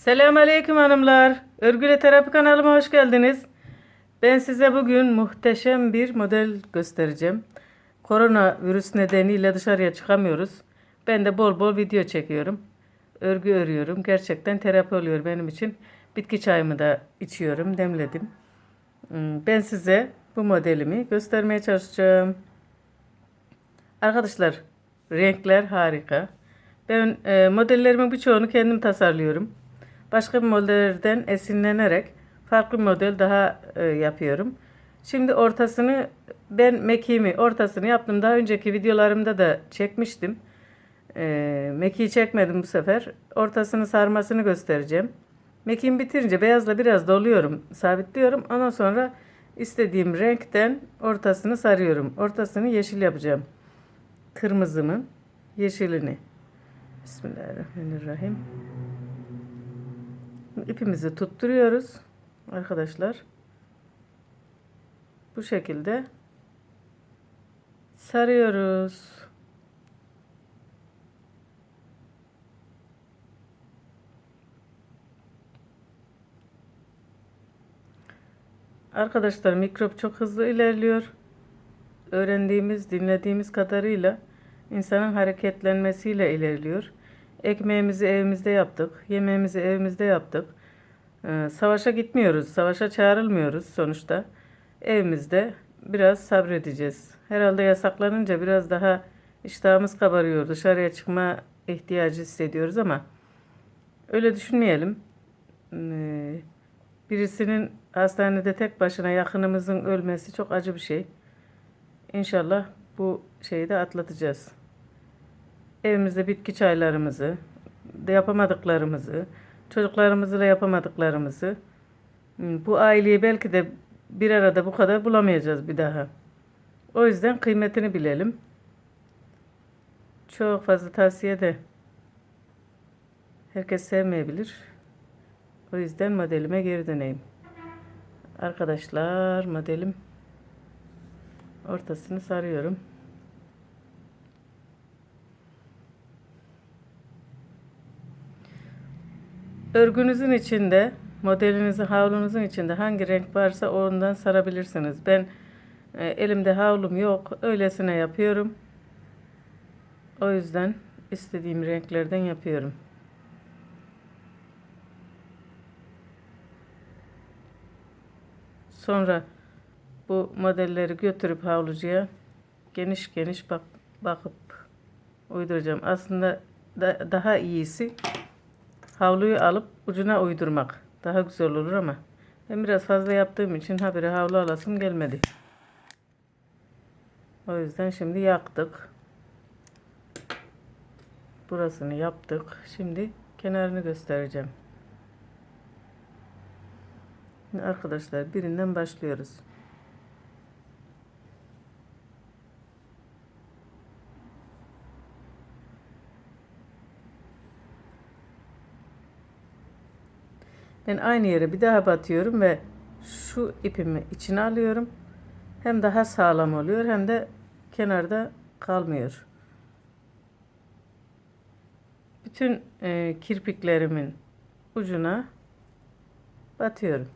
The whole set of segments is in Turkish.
Selamünaleyküm hanımlar. Örgüle Terapi kanalıma hoş geldiniz. Ben size bugün muhteşem bir model göstereceğim. Korona virüs nedeniyle dışarıya çıkamıyoruz. Ben de bol bol video çekiyorum. Örgü örüyorum. Gerçekten terapi oluyor benim için. Bitki çayımı da içiyorum, demledim. Hmm, Ben size bu modelimi göstermeye çalışacağım. Arkadaşlar renkler harika. Ben e, modellerimin birçoğunu kendim tasarlıyorum. Başka modellerden esinlenerek farklı model daha e, yapıyorum. Şimdi ortasını ben mekiğimi ortasını yaptım. Daha önceki videolarımda da çekmiştim. E, mekiği çekmedim bu sefer. Ortasını sarmasını göstereceğim. Mekiğimi bitirince beyazla biraz doluyorum, sabitliyorum. Ondan sonra istediğim renkten ortasını sarıyorum. Ortasını yeşil yapacağım kırmızımın yeşilini. Bismillahirrahmanirrahim. İpimizi tutturuyoruz arkadaşlar. Bu şekilde sarıyoruz. Arkadaşlar mikrop çok hızlı ilerliyor öğrendiğimiz, dinlediğimiz kadarıyla insanın hareketlenmesiyle ilerliyor. Ekmeğimizi evimizde yaptık, yemeğimizi evimizde yaptık. Ee, savaşa gitmiyoruz, savaşa çağrılmıyoruz sonuçta. Evimizde biraz sabredeceğiz. Herhalde yasaklanınca biraz daha iştahımız kabarıyor, dışarıya çıkma ihtiyacı hissediyoruz ama öyle düşünmeyelim. Ee, birisinin hastanede tek başına yakınımızın ölmesi çok acı bir şey. İnşallah bu şeyi de atlatacağız. Evimizde bitki çaylarımızı, de yapamadıklarımızı, çocuklarımızla yapamadıklarımızı, hmm, bu aileyi belki de bir arada bu kadar bulamayacağız bir daha. O yüzden kıymetini bilelim. Çok fazla tavsiye de herkes sevmeyebilir. O yüzden modelime geri döneyim. Arkadaşlar modelim ortasını sarıyorum. Örgünüzün içinde, modelinizin, havlunuzun içinde hangi renk varsa ondan sarabilirsiniz. Ben e, elimde havlum yok, öylesine yapıyorum. O yüzden istediğim renklerden yapıyorum. Sonra bu modelleri götürüp havlucuya geniş geniş bak bakıp uyduracağım. Aslında da, daha iyisi havluyu alıp ucuna uydurmak. Daha güzel olur ama ben biraz fazla yaptığım için habire havlu alasım gelmedi. O yüzden şimdi yaktık. Burasını yaptık. Şimdi kenarını göstereceğim. Arkadaşlar birinden başlıyoruz. Ben aynı yere bir daha batıyorum ve şu ipimi içine alıyorum. Hem daha sağlam oluyor hem de kenarda kalmıyor. Bütün e, kirpiklerimin ucuna batıyorum.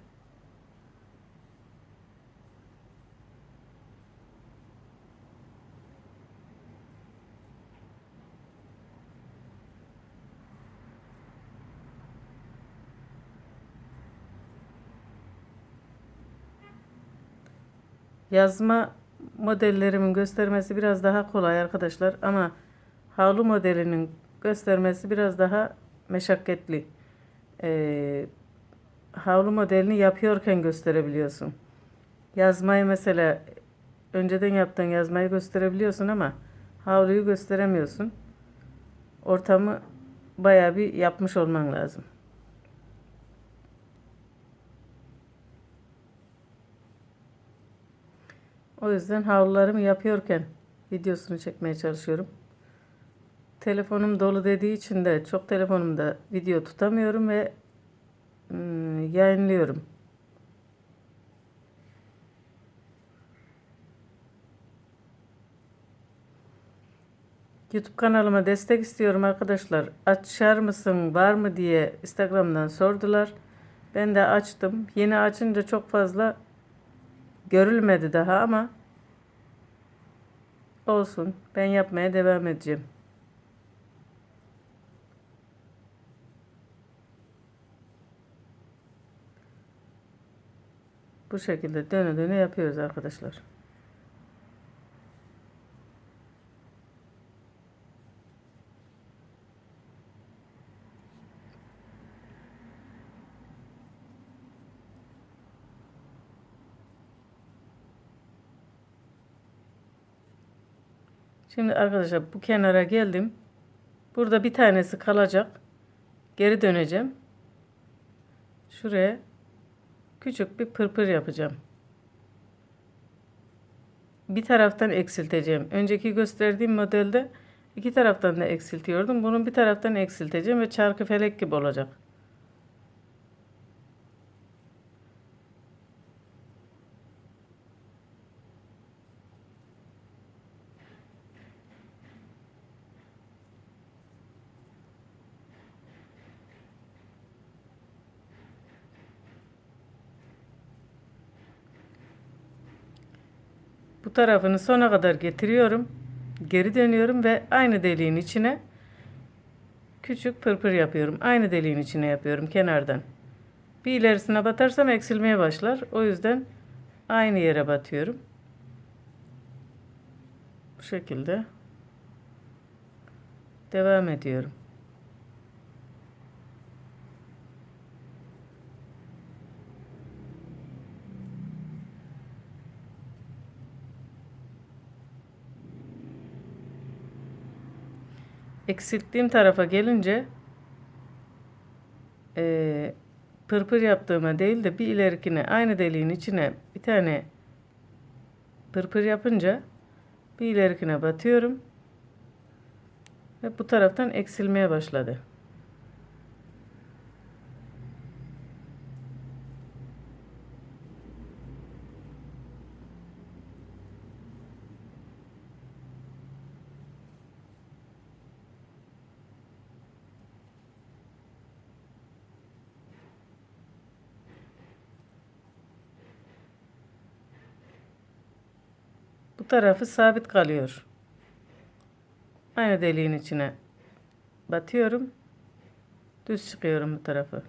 Yazma modellerimin göstermesi biraz daha kolay arkadaşlar ama havlu modelinin göstermesi biraz daha meşakkatli. Ee, havlu modelini yapıyorken gösterebiliyorsun. Yazmayı mesela önceden yaptığın yazmayı gösterebiliyorsun ama havluyu gösteremiyorsun. Ortamı bayağı bir yapmış olman lazım. O yüzden havlularımı yapıyorken videosunu çekmeye çalışıyorum. Telefonum dolu dediği için de çok telefonumda video tutamıyorum ve ım, yayınlıyorum. YouTube kanalıma destek istiyorum arkadaşlar. Açar mısın, var mı diye Instagram'dan sordular. Ben de açtım. Yeni açınca çok fazla görülmedi daha ama olsun. Ben yapmaya devam edeceğim. Bu şekilde döne döne yapıyoruz arkadaşlar. Şimdi arkadaşlar bu kenara geldim. Burada bir tanesi kalacak. Geri döneceğim. Şuraya küçük bir pırpır yapacağım. Bir taraftan eksilteceğim. Önceki gösterdiğim modelde iki taraftan da eksiltiyordum. Bunun bir taraftan eksilteceğim ve çarkı felek gibi olacak. Bu tarafını sona kadar getiriyorum. Geri dönüyorum ve aynı deliğin içine küçük pırpır yapıyorum. Aynı deliğin içine yapıyorum kenardan. Bir ilerisine batarsam eksilmeye başlar. O yüzden aynı yere batıyorum. Bu şekilde devam ediyorum. Eksilttiğim tarafa gelince eee pırpır yaptığıma değil de bir ilerikine aynı deliğin içine bir tane pırpır yapınca bir ilerikine batıyorum ve bu taraftan eksilmeye başladı. Bu tarafı sabit kalıyor. Aynı deliğin içine batıyorum. Düz çıkıyorum bu tarafı.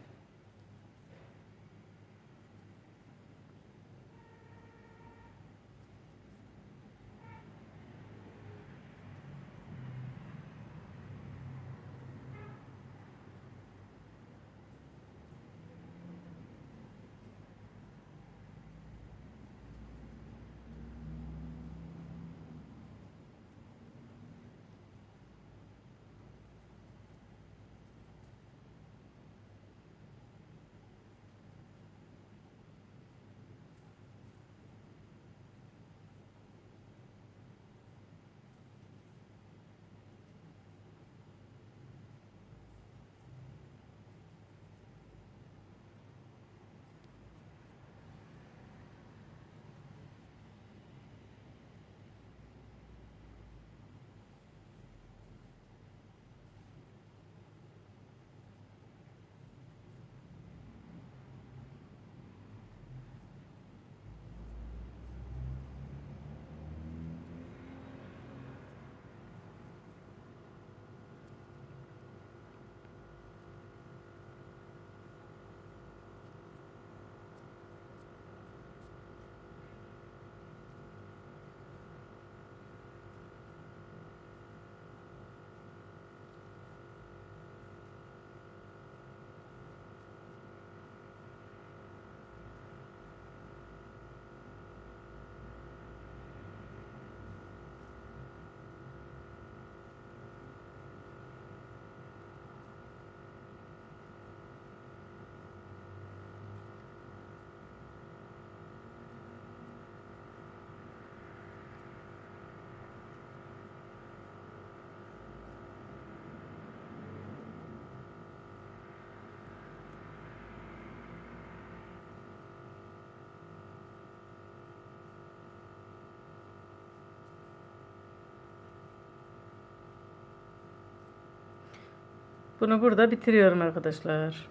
Bunu burada bitiriyorum arkadaşlar.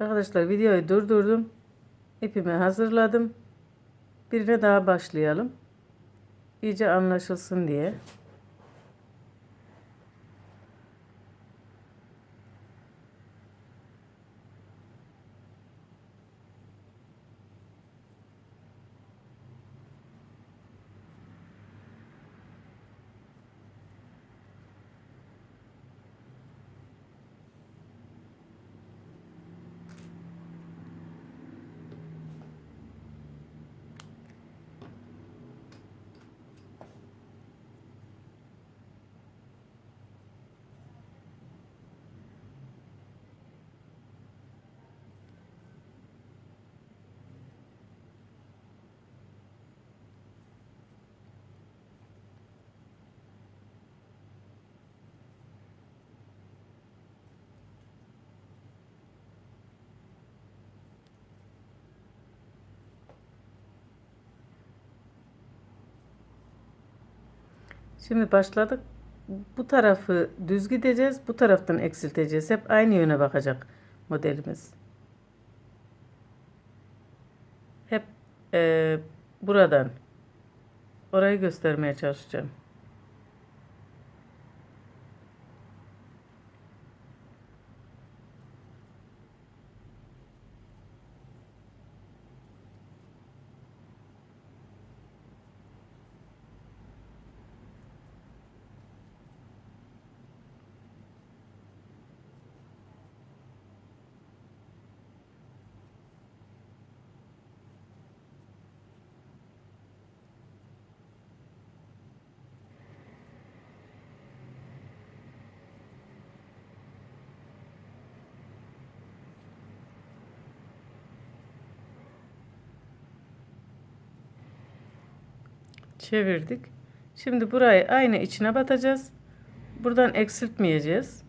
Arkadaşlar videoyu durdurdum. İpimi hazırladım. Birine daha başlayalım. İyice anlaşılsın diye. Şimdi başladık. Bu tarafı düz gideceğiz. Bu taraftan eksilteceğiz. Hep aynı yöne bakacak modelimiz. Hep eee, buradan orayı göstermeye çalışacağım. Çevirdik. Şimdi burayı aynı içine batacağız. Buradan eksiltmeyeceğiz.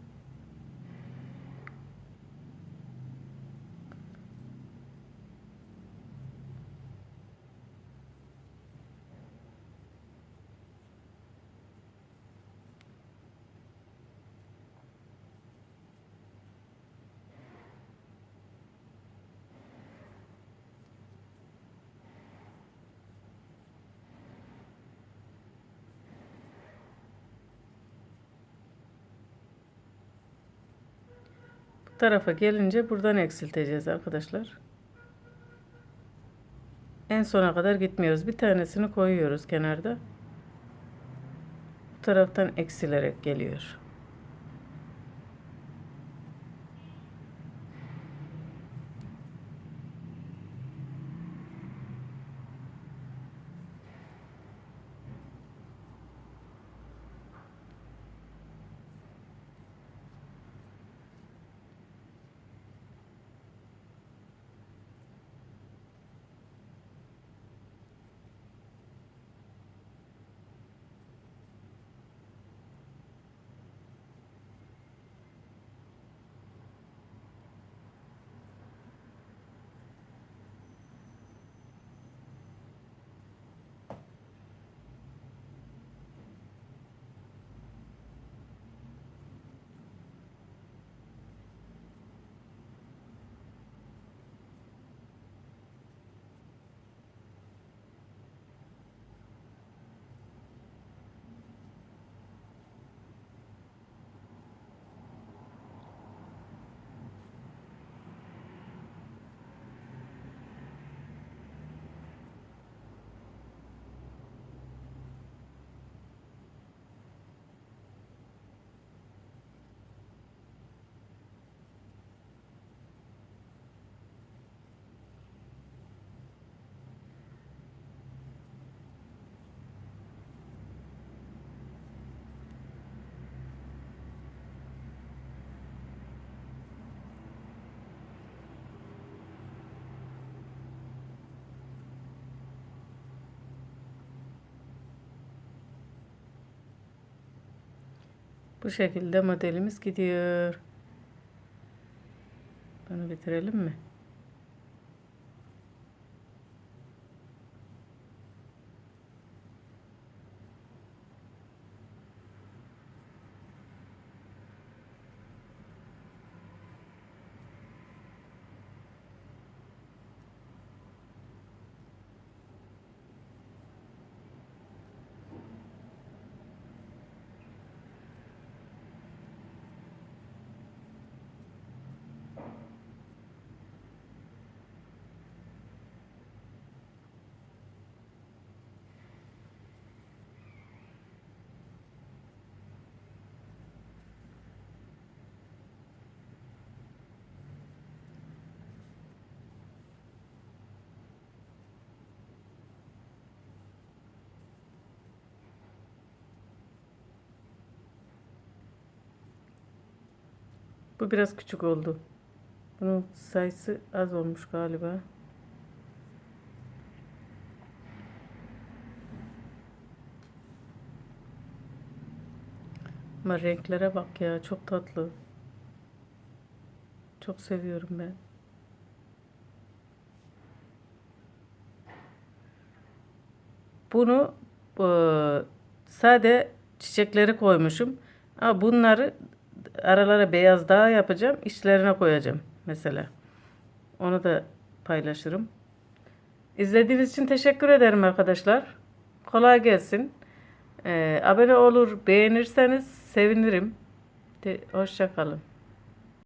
Tarafa gelince buradan eksilteceğiz arkadaşlar. En sona kadar gitmiyoruz. Bir tanesini koyuyoruz kenarda. Bu taraftan eksilerek geliyor. Bu şekilde modelimiz gidiyor. Bunu bitirelim mi? Bu biraz küçük oldu. Bunun sayısı az olmuş galiba. Ama renklere bak ya çok tatlı. Çok seviyorum ben. Bunu eee, sade çiçekleri koymuşum. Ama bunları aralara beyaz daha yapacağım. içlerine koyacağım mesela. Onu da paylaşırım. İzlediğiniz için teşekkür ederim arkadaşlar. Kolay gelsin. Eee, abone olur, beğenirseniz sevinirim. De, hoşça kalın.